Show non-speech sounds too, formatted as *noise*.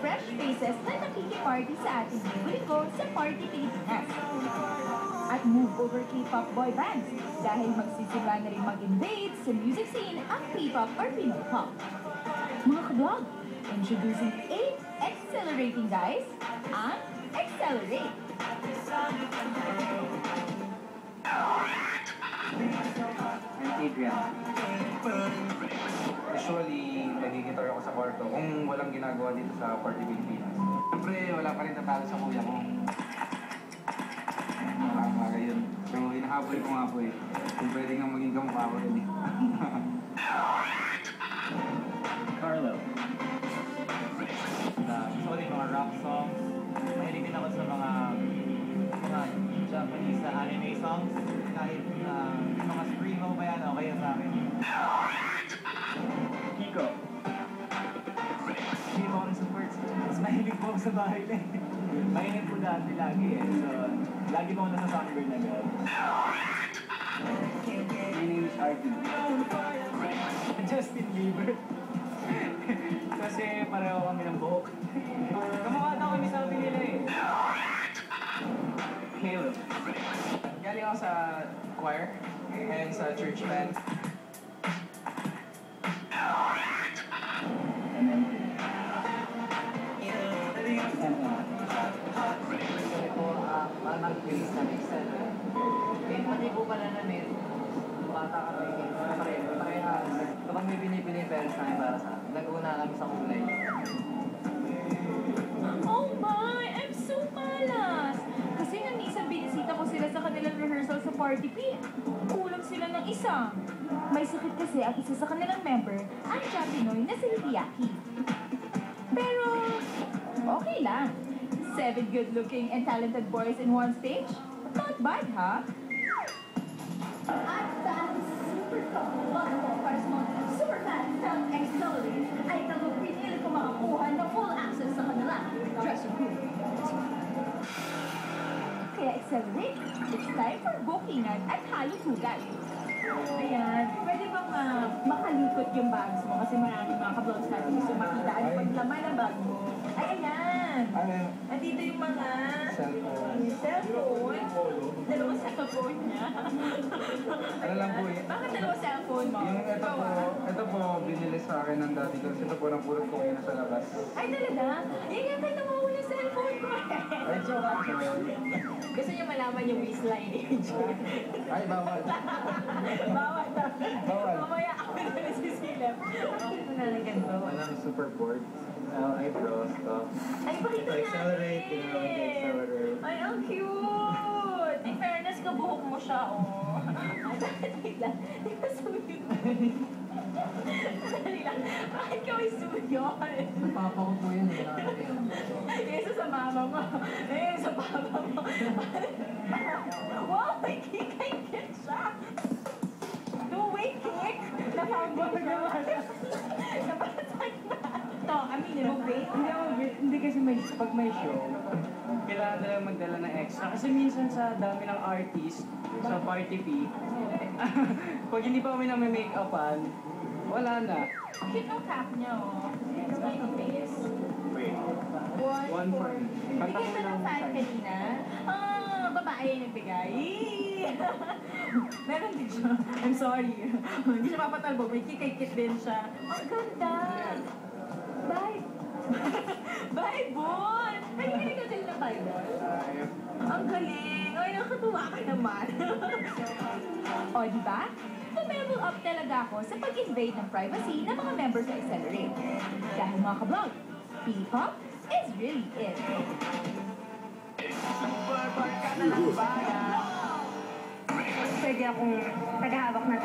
fresh faces na nakikiparty sa ating linggo sa Party Pilipinas. At move over K-pop boy bands dahil magsisimula na rin mag-invade sa music scene ang K-pop or Pinoy pop. Mga kablog, introducing 8 accelerating guys ang Accelerate. I'm Adrian. Kwarto kung walang ginagawa dito sa Party Pilipinas. Siyempre, wala pa rin tatalo sa kuya ko. Mga mga yun. So, hinahabol ko nga po eh. Kung pwede nga maging kamukha ko rin eh. *laughs* Carlo. Uh, usually mga rock songs. Mahilig din ako sa mga mga Japanese anime songs. Sa bahay na eh. *laughs* Mahilig po dati lagi eh. So, lagi po ako nasa songbird na girl. My name is Artie. *laughs* Justin Bieber. *laughs* Kasi pareho kami ng buhok. Kamukha daw kami sabi nila eh. Caleb. Galing ako sa choir and sa church band. Nag-release na Excel. Eh, pati po pala namin, bata kami, pareho, parehas. Kapag may pinipili yung parents para sa akin, kami sa kulay. Oh my! I'm so malas! Kasi nang isang binisita ko sila sa kanilang rehearsal sa Party. Kulang sila ng isa. May sakit kasi isa sa kanilang member, ang Japinoy na si Hideaki. Pero, okay lang. Seven good-looking and talented boys in one stage? Not bad, ha? At dahil super top wonderful mga super fans ng Accelerate, ay talagang pinili ko makakuha ng full access sa kanila dressing room. Kaya accelerate. It's time for bookingan at halutugan. Ayan, yung bags mo? Kasi maraming mga kablogs natin gusto makita ano pag laman ng bag mo. Ay, ayan! Yun? Nandito yung mga Cellphone. cellphone. Dalawang cellphone niya. Ano lang po eh. Bakit dalawang cellphone mo? Yung ito po, ito po binili sa akin ng dati ko. Ito po napulot ko ngayon sa labas. Ay, talaga? Yan nga tayo nawawala yung cellphone ko. Ay, joke lang. Gusto niya malaman yung waistline ni Ay, bawal. *laughs* Bawal. Bawal. Mamaya ako na nasisilip. Walang super board. Uh, eyebrows, stuff. Ay, pakita natin. Accelerate, tinawag niya, accelerate. Ay, ang cute. In fairness, kabuhok mo siya, oh. Wait lang. Di ba suyo? Dali lang. Bakit ka may suyo? Sa papa ko po yun eh, isa sa mama mo. Eh, sa papa mo. Aminin mo, wait. Hindi ako, hindi kasi may, pag may show, kailangan talaga magdala ng extra. Kasi minsan sa dami ng artist, sa party fee, *laughs* pag hindi pa kami na may make-upan, wala na. Cute ang cap niya, oh. Smiley face. One, One four. for- Bigay Kanta ka mo ng fan kanina. Ah, babae yung nagbigay. *laughs* Meron din siya. I'm sorry. *laughs* Hindi siya papatalbo. May kikay-kit din siya. Ang ganda. Bye. *laughs* Bye, Bon! Hindi ka din tayo, Bon. Ang galing! Ay, nakatuwa ka naman. *laughs* o, di ba? Level up talaga ako sa pag-invade ng privacy ng mga members sa Accelerate. Dahil mga kablog, P-pop is really it. Pwede akong tagahawak na